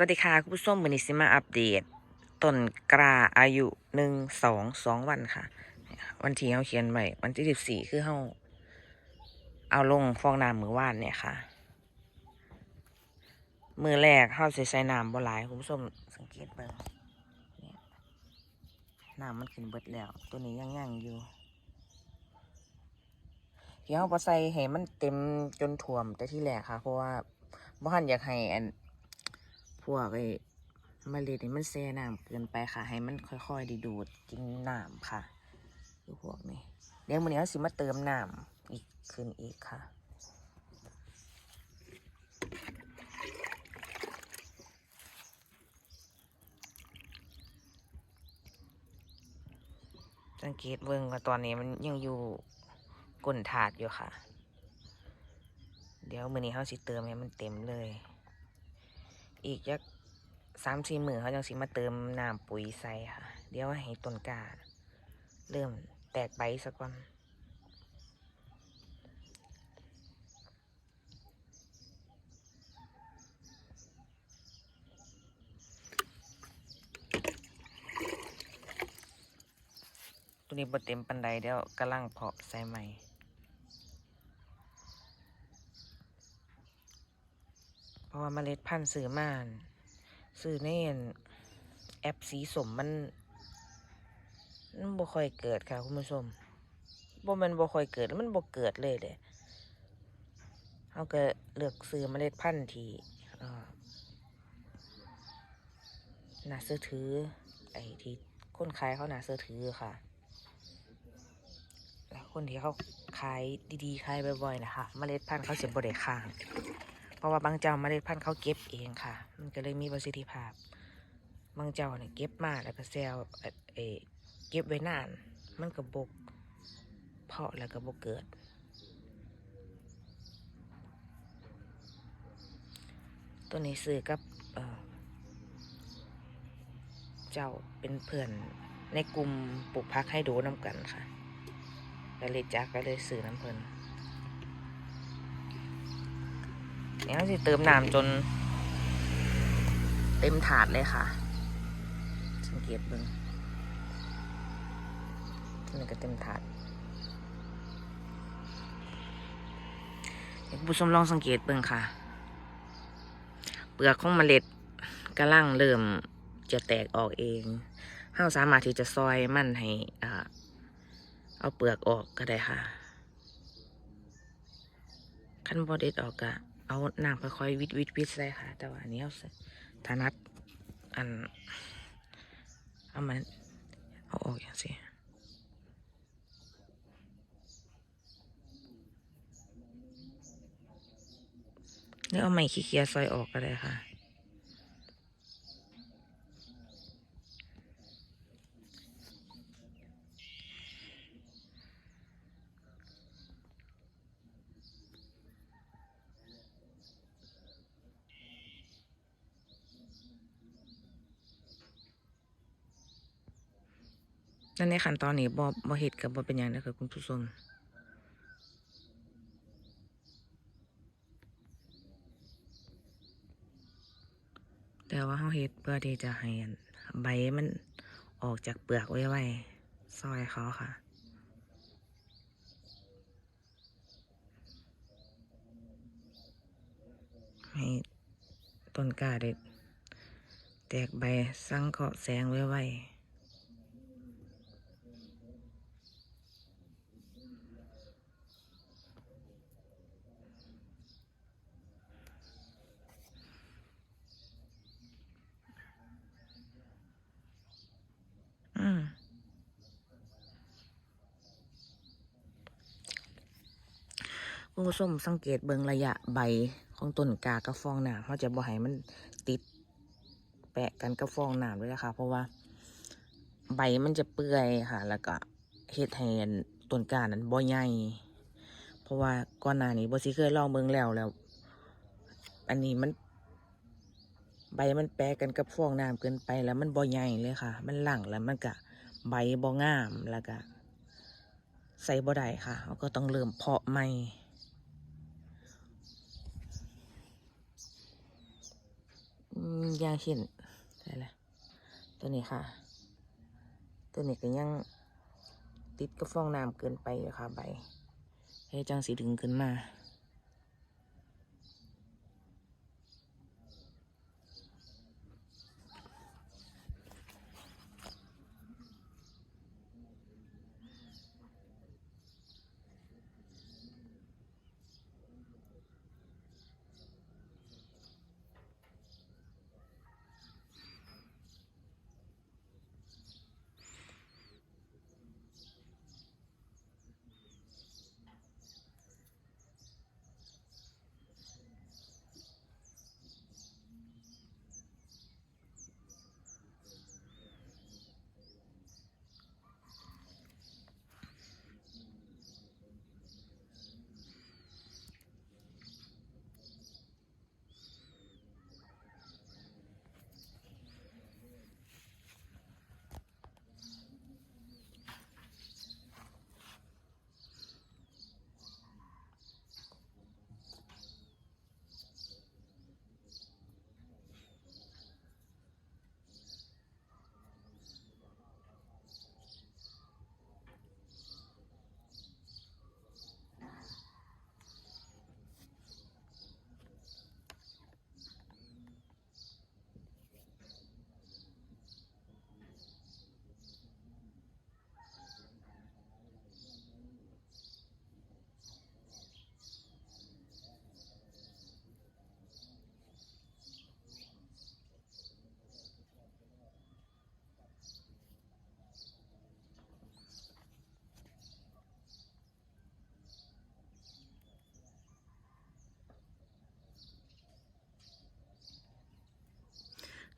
วัสดีค่ะ คุณผู้ชมวันนี้สิมาอัปเดตต้นกล้าอายุหนึ่งสองสองวันค่ะ วันที่เขาเขียนไว้วันที่สิบสี่คือเขาเอาลงฟองน้ำมือว่านเนี่ยค่ะ มือแรกเขาใส่ใส่น้ำบ่หลายคุณผู้ชมสังเกตเบิ่งน้ำมันขึ้นเบิดแล้ว ตัวนี้ยังยังอยู่ที่เขาใส่ให้มันเต็มจนท่วมแต่ที่แรกค่ะ เพราะว่าบ่ทันอยากให้อัน วกไอ้เมล็ดนี่มันแช่น้ำเกินไปค่ะ ให้มันค่อยๆดีดูดกินน้ำค่ะคือพวกนี้เดี๋ยวมื้อนี้เราสิมาเติมน้ำอีกขึ้นอีกค่ะสังเกตเบิ่งว่าตอนนี้มันยังอยู่ก้นถาดอยู่ค่ะ เดี๋ยวมือนี้เราสิเติมให้มันเต็มเลย อีกยักสามสี่มือเขาจังสิมาเติมน้ำปุ๋ยใส่ค่ะ เดี๋ยวให้ต้นกล้าเริ่มแตกใบสักวันตัวนี้บ่เต็มปันไดเดี๋ยวกำลังเพาะใส่ใหม่ เพราะว่าเมล็ดพันธุ์ซื้อมานซื้อในอั่นแอปสีสมมันมันบ่ค่อยเกิดค่ะคุณผู้ชมบ่มันบ่ค่อยเกิดมันบ่เกิดเลยเด้เขาก็เลือกซื้อเมล็ดพันธุ์ที่น่าซื้อถือ ไอ้ที่คนขายเขาน่าซื้อถือค่ะ แล้วคนที่เขาขายดีๆขายบ่อยๆนะคะ เมล็ดพันธุ์เขาจะบ่ได้ค้าง เพราะว่าบางเจ้าเมล็ดพันธุ์เขาเก็บเองค่ะ มันก็เลยมีประสิทธิภาพ บางเจ้าเนี่ยเก็บมาแล้วก็แซวเอเก็บไว้นาน มันก็บกเพาะแล้วก็บกเกิด ตัวนี้ซื้อกับเเจ้าเป็นเพื่อนในกลุ่มปลูกพักให้ดูน้ำกันค่ะก็เลยจักก็เลยซื้อน้ำเพลิน เนี่ยเราจะเติมน้ำจน เต็มถาดเลยค่ะ สังเกตเบิ่งนี่ก็เต็มถาดเดี๋ยวคุณผู้ชมลองสังเกตเบิ่งค่ะ เปลือกของเมล็ดกำลังเริ่มจะแตกออกเองเราสามารถที่จะซอยมันให้อ่าเอาเปลือกออกก็ได้ค่ะขั้นบอเด็ดออกกะ เอาน้ำค่อยๆวิดวิดวิดใส่ค่ะ แต่ว่าอันนี้เอาใส่ถนัดอันเอามันเอาออกอย่างสิแล้วเอาไม้ขี้เกียจซอยออกก็ได้ค่ะ นั่นในขั้นตอนนี้บ่บ่เห็ดกับบ่เป็นอย่างนะคะคุณผู้ชมแต่ว่าเขาเห็ดเพื่อที่จะให้ใบมันออกจากเปลือกไว้ไว้ซอยเขาค่ะให้ต้นกล้าได้แตกใบสังเคราะห์แสงไว้ไว้ อืม คุณผู้ชมสังเกตเบิงระยะใบของต้นกากับฟองน้ำเขาจะบ่ให้มันติด แปะกันกับฟองน้ำด้วยนะคะ เพราะว่า ใบมันจะเปื่อยค่ะ แล้วก็เฮ็ดให้อันต้นกานั้นบ่ใหญ่เพราะว่าก่อนหน้านี้บ่สิเคยลองเบิงแล้วแล้ว อันนี้มัน ใบมันแปะกันกับฟองน้ำเกินไปแล้วมันบ่ใหญ่เลยค่ะ มันหลังแล้วมันก็ใบบ่งามแล้วก็ใส่บ่ได้ค่ะเราก็ต้องเริ่มเพาะใหม่ อย่างเช่นอะไรล่ะตัวนี้ค่ะ ตัวนี้ก็ยังติดกับฟองน้ำเกินไปอยู่ค่ะใบเฮ้จังสีดึงขึ้นมา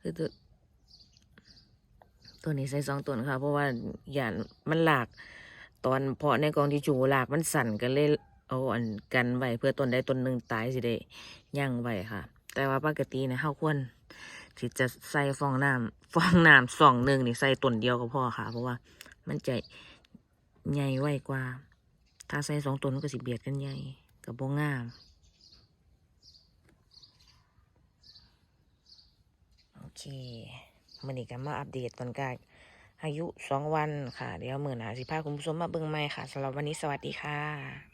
คือตัวตัวนี้ใส่สองตัวนะคะเพราะว่าอย่างมันหลาก ตอนเพาะในกองที่จูหลากมันสั่นกันเลยเอาอันกันไว้เพื่อต้นใดต้นหนึ่งตายสิได้ย่างไว้ค่ะ แต่ว่าปกตินี่ยเฮาควรที่จะใส่ฟองน้ำฟองน้ำสองหนึ่งนี่ใส่ต้นเดียวก็พอค่ะ เพราะว่ามันจะใหญ่ไวกว่า ถ้าใส่สองต้นมันก็สิเบียดกันใหญ่กับบ่งาม โอ เคมันนี้ก็มาอัปเดตตอนกาอายุสองวันค่ะ เดี๋ยวหมื่อหาสิพาคุณผู้ชมมาเบิ่งใหม่ค่ะสำหรับวันนี้สวัสดีค่ะ